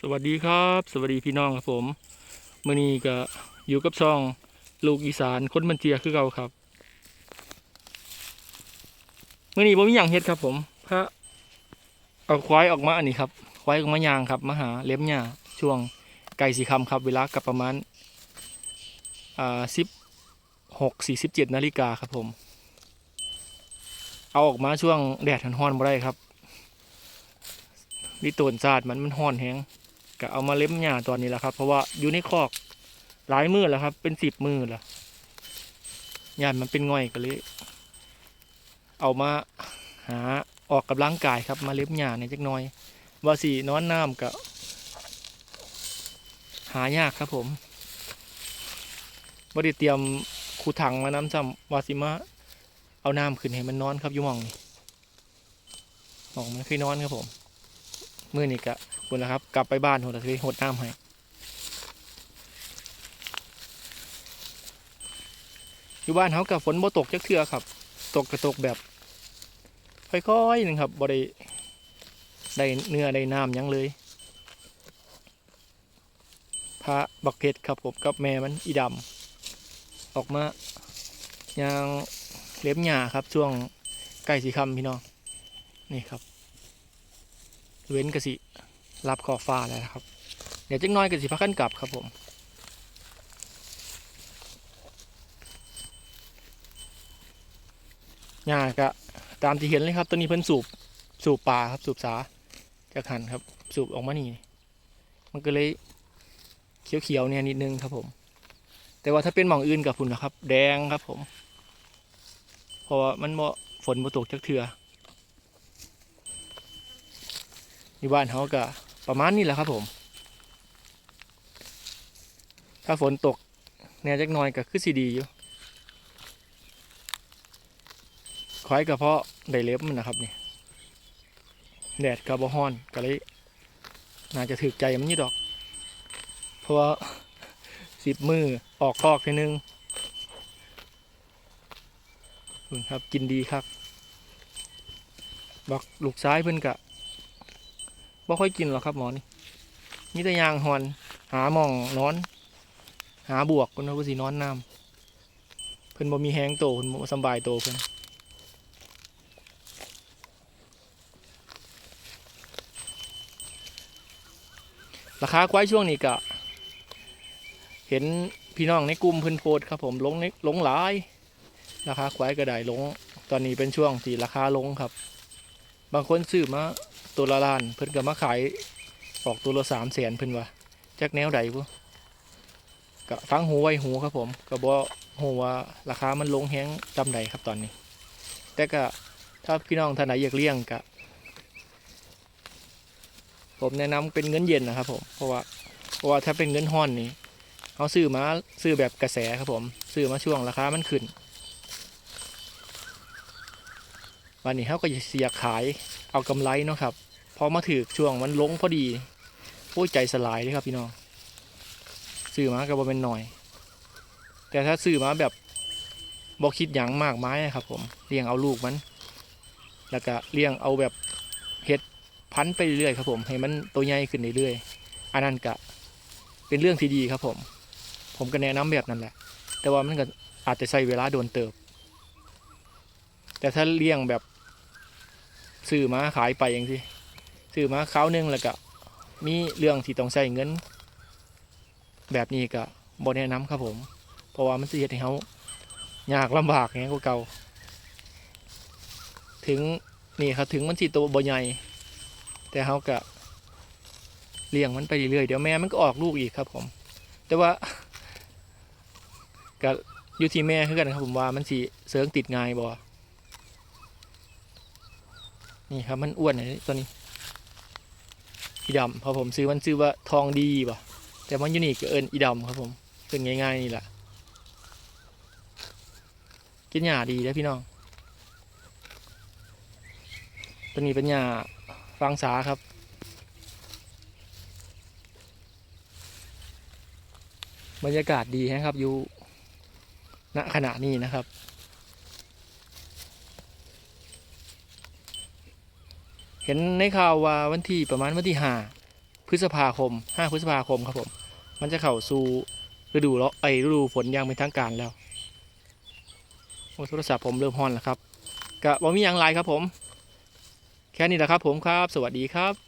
สวัสดีครับ สวัสดีพี่น้องครับผมมื่อนี้ก็อยู่กับช่องลูกอีสานคนบันเจียคือเก่าครับมื่อนี้ผมมีอย่างเฮ็ดครับ ผมพระเอาควายออกมาอันนี้ครับ ควายออกมายางครับมาหาเล็บหญ้าช่วงไก่สีคำครับ เวลากับประมาณอ่าสิบหกสี่สิบเจ็ดนาฬิกาครับผม เอาออกมาช่วงแดดร้อนๆบ่ได้ครับนี่ตนซาดมันมันห้อนแห้ง ก็เอามาเล็มหญ้าตอนนี้แหละครับ เพราะว่าอยู่ในคอกหลายมือแล้วครับ เป็นสิบมือแล้วหญ้ามันเป็นง่อยก็เลย เอามาหาออกกับร่างกายครับมาเล็บหญ้าในอยจักน่อย ว่าสีนอนน้ำก็หายากครับผมบ่ได้เตรียมคูถังมาน้ำซ้ำวาสิมาเอาน้ำขึ้นให้มันนอนครับยู่มองนี่มองมันเคยนอนครับผม มือนี่กะ คุณนะครับ กลับไปบ้านหัวตะทีหดน้ำให้อยู่บ้านเขากับฝนบ่ตกจักเทื่อครับ ตกกระตกแบบ ค่อยๆหนึงครับบ่ได้ได้เนื้อได้น้ำยังเลยพระบักเพชรครับผมกับแม่มันอีดำออกมายางเล็บหญ้าครับ ช่วงใกล้สีคำพี่น้องนี่ครับเว้นกระสิ รับขอบฟ้าแล้วนะครับ เดี๋ยวจักหน้อยก็สิพักกันกลับครับผมหญ้าก็ตามที่เห็นเลยครับตัวนี้เพิ่นสูบสูบปลาครับสูบสาจากหันครับ สูบออกมานี่มันก็เลยเขียวๆเนี่ยนิดนึงครับผม แต่ว่าถ้าเป็นหมองอื่นกับพุ่นนะครับ แดงครับผมเพราะว่ามันบ่ฝนบ่ตกจักเทืออยู่บ้านเขาก็ ประมาณนี้แหละครับผม ถ้าฝนตกแน่จักน่อยก็คือสีดีอยู่คอยกระเพาะได้เล็บมันนะครับนี่แดดกับบฮ้อนก็เลยน่าจะถึกใจมันนี่ดอก เพราะว่าสิบมือออกคอกทีนึงคุณครับกินดีครับบอกลูกซ้ายเพิ่อนกะ บ่ค่อยกินหรอกครับหมอนี่มีแต่ยางหอน หาหม่องนอน หาบวกคนว่าสินอนน้ำเพิ่นบ่มีแห้งโตเพิ่นบ่สบายโตเพิ่นราคาควายช่วงนี้ก็เห็นพี่น้องในกลุ่มเพิ่นโพสต์ครับผมลงในลงหลาย ราคาควายก็ได้ลง ตอนนี้เป็นช่วงที่ราคาลงครับ บางคนซื้อมา ตัวละล้านเพิ่นก็มาขายออกตัวละสามแสนเพิ่นว่าจากแนวใดบ่ก็ฟังหูไว้หูครับผมก็บ่ฮู้ว่าราคามันลงแฮงจำใดครับตอนนี้ แต่ก็ถ้าพี่น้องท่านไหนอยากเลี้ยงก็ผมแนะนำเป็นเงินเย็นนะครับผมเพราะว่าเพราะว่าถ้าเป็นเงินห้อนนี่เขาซื้อมาซื้อแบบกระแสครับผมซื้อมาช่วงราคามันขึ้นวันนี้เขาก็จะเสียขายเอากำไรเนาะครับ พอมาถือช่วงมันลงพอดีโอ้ใจสลายเลยครับพี่น้องซื้อมาก็บ่เป็นหน่อย แต่ถ้าซื้อมาแบบบอกคิดอย่างมากมายนะครับ ผมเลี้ยงเอาลูกมัน แล้วก็เลี้ยงเอาแบบเห็ดพันไปเรื่อยครับผมให้มันตัวใหญ่ขึ้นเรื่อยๆอันนั้นก็เป็นเรื่องที่ดีครับผม ผมก็แนะนำแบบนั้นแหละ แต่ว่ามันก็อาจจะใช้เวลาโดนเติบ แต่ถ้าเลี้ยงแบบซื้อมาขายไปอย่างที่ ซื้อมาคราวหนึงแล้วก็มีเรื่องที่ต้องใช้เงิน แบบนี้ก็บ่แนะนำครับผม เพราะว่ามันสิเฮ็ดให้เขายากลำบากอย่างนี้กว่าเก่า ถึงนี่ครับถึงมันสิโตบ่ใหญ่แต่เขาก็เลี้ยงมันไปเรื่อยๆเดี๋ยวแม่มันก็ออกลูกอีกครับผม แต่ว่าก็อยู่ที่แม่คือกันครับผมว่ามันสิเสริงติดง่ายบ่นี่ครับมันอ้วนเลยตัวนี้ อีดำพอผมซื้อมันซื้อว่าทองดีป่ะแต่มันยูนิคเอิญอีดำครับผมเป็นง่ายๆนี่แหละกินหญ้าดีนะพี่น้องตัวนี้เป็นหญ้าฟางสาครับบรรยากาศดีนะครับอยู่ณขณะนี้นะครับ เห็นในข่าวว่าวันที่ประมาณวันที่ห้าพฤษภาคม5พฤษภาคมครับผม มันจะเข้าสู่ฤดูร้อนไอฤดูฝนอย่างเป็นทางการแล้วโอ้โทรศัพท์ผมเริ่มฮอนแล้วครับกะบ่มีอย่างไรครับผม แค่นี้แหละครับผมครับ สวัสดีครับ